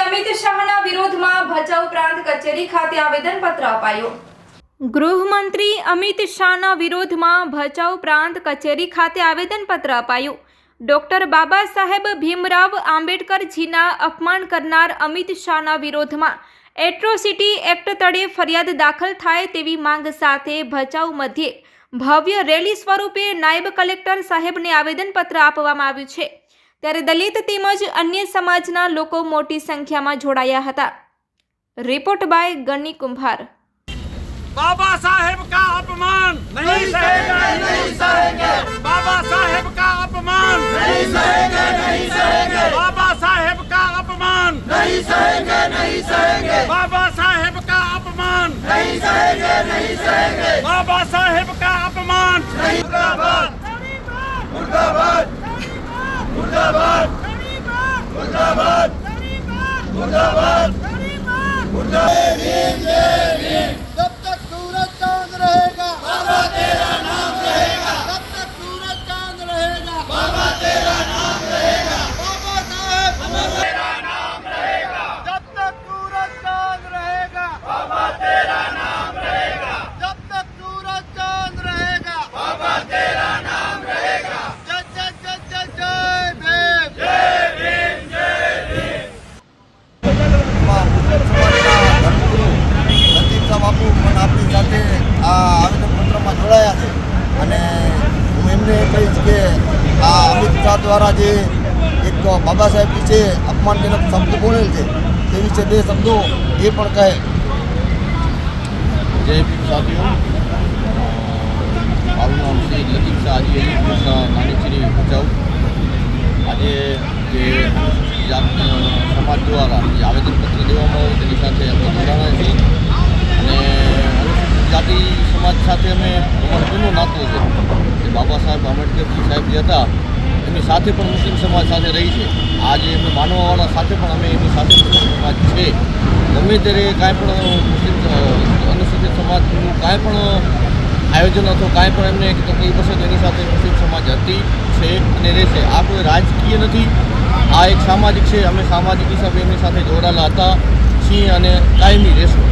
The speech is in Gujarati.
અમિત શાહના વિરોધમાં ભચાઉ પ્રાંત કચેરી ખાતે આવેદનપત્ર અપાયું. ગૃહમંત્રી અમિત શાહના વિરોધમાં ભચાઉ પ્રાંત કચેરી ખાતે આવેદનપત્ર અપાયું. ડૉક્ટર બાબા સાહેબ ભીમરાવ આંબેડકરજીના અપમાન કરનાર અમિત શાહના વિરોધમાં એટ્રોસિટી એક્ટ તળે ફરિયાદ દાખલ થાય તેવી માંગ સાથે ભચાઉ મધ્યે ભવ્ય રેલી સ્વરૂપે નાયબ કલેક્ટર સાહેબને આવેદનપત્ર આપવામાં આવ્યું છે. ત્યારે દલિત તેમજ અન્ય સમાજના લોકો મોટી સંખ્યામાં જોડાયા હતા. રિપોર્ટ બાય ગણી કુંભાર. બાબા સાહેબ કા અપમાન? નહીં સહેગા નહીં સહેગે. બાબા સાહેબ કા અપમાન? નહીં સહેગે નહીં સહેગે. બાબા સાહેબ કા અપમાન? નહીં સહેગે નહીં સહેગે. બાબા સાહેબ કા અપમાન? નહીં સહેગે નહીં સહેગે. બાબા સાહેબ કા અમિત દ્વારા જે એક બાબા સાહેબ વિશે અપમાનજનક શબ્દ બોલેલ છે તે વિશે બે શબ્દો એ પણ કહે. જય ભીમ સાથીઓ. મારું નામ શ્રી લતીફ શાહ માનેશ્રી ભચાઉ. આજે જે સમાજ દ્વારા જે આવેદનપત્ર દેવામાં આવ્યું તેની સાથે અમે જોડાણા છીએ. અને જાતિ સમાજ સાથે અમે અમારો જૂનો નાતો છે. બાબા સાહેબ આંબેડકરજી સાહેબ જે હતા એમની સાથે પણ મુસ્લિમ સમાજ સાથે રહી છે. આજે એમને માનવાવાળા સાથે પણ અમે એમની સાથે સમાજ છે. ગમે ત્યારે કાંઈ પણ મુસ્લિમ અનુસૂચિત સમાજનું કાંઈ પણ આયોજન અથવા કાંઈ પણ એમને એક તકલીફ હશે, તો એની સાથે મુસ્લિમ સમાજ હતી, છે અને રહેશે. આ કોઈ રાજકીય નથી. આ એક સામાજિક છે. અમે સામાજિક હિસાબે એમની સાથે જોડાયેલા હતા. છીએ અને કાયમી રહેશું.